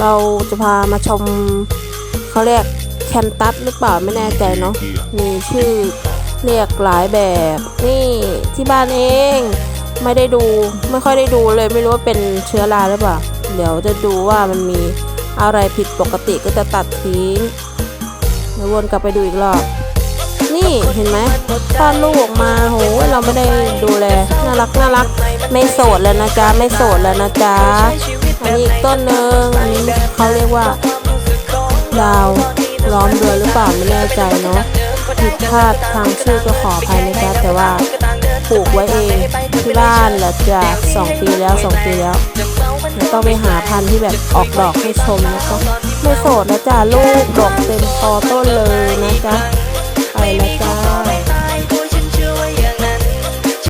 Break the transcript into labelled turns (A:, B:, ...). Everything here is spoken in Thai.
A: เราจะพามาชมเขาเรียกแคนตัสหรือเปล่าไม่แน่ใจเนาะมีชื่อเรียกหลายแบบนี่ที่บ้านเองไม่ได้ดูไม่ค่อยได้ดูเลยไม่รู้ว่าเป็นเชื้อราหรือเปล่า เดี๋ยวจะดูว่ามันมีอะไรผิดปกติก็จะตัดทิ้งเดี๋ยววนกลับไปดูอีกรอบ นี่เห็นไหมคลอดลูกออกมาโหเราไม่ได้ดูแลน่ารักน่ารัก ไม่โสดแล้วนะจ๊ะไม่โสดแล้วนะจ๊ะอันนี้อีกต้นหนึ่งอันนี้ เขาเรียกว่า ดาวล้อมเรือหรือเปล่าไม่แน่ใจเนาะผิดพลาดทางชื่อก็ขออภัยนะจ๊ะแต่ว่าปลูกไว้เองที่บ้านหละจ้ะสองปีแล้วสองปีแล้วต้องไปหาพันธุ์ที่แบบออกดอกให้ชมนะจ๊ะไม่โสดนะจ๊ะลูกดอกเต็มคอต้นเลยนะจ๊ะ